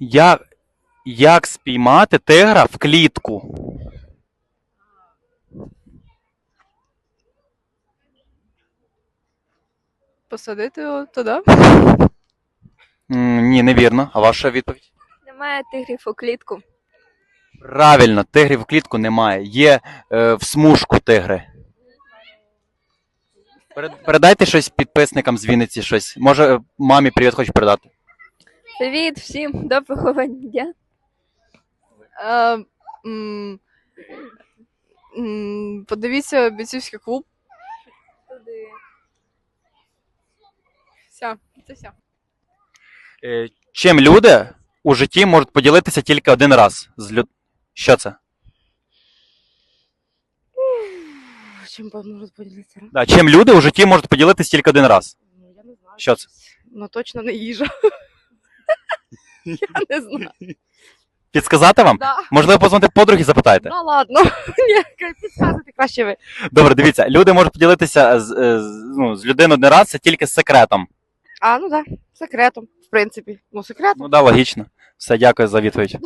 Як, як спіймати тигра в клітку? Посадити його туди. М, ні, невірно. А ваша відповідь? Немає тигрів у клітку. Правильно, тигрів в клітку немає. Є е, в смужку тигри. Перед- Передайте щось підписникам з Вінниці, щось. Може, е, мамі привіт хочу передати. Привіт всім, доброго дня. Е, м, м, подивіться бійцівський клуб. Все, це все. Е, чим люди у житті можуть поділитися тільки один раз з люд... Що це? Чим можна поділитися? Да, чим люди у житті можуть поділитися тільки один раз? Ну, я не знаю. Що це? Ну точно не їжа. Я не знаю. Підсказати вам? Да. Можливо, позвонити подруги запитайте. Ну ладно. Ні, підказуйте краще ви. Добре, дивіться, люди можуть поділитися з, е, з, ну, з людиною один раз, це тільки з секретом. А, ну так, да. секретом, в принципі. Ну, секретом. Ну да, логічно. Все, дякую за відповідь.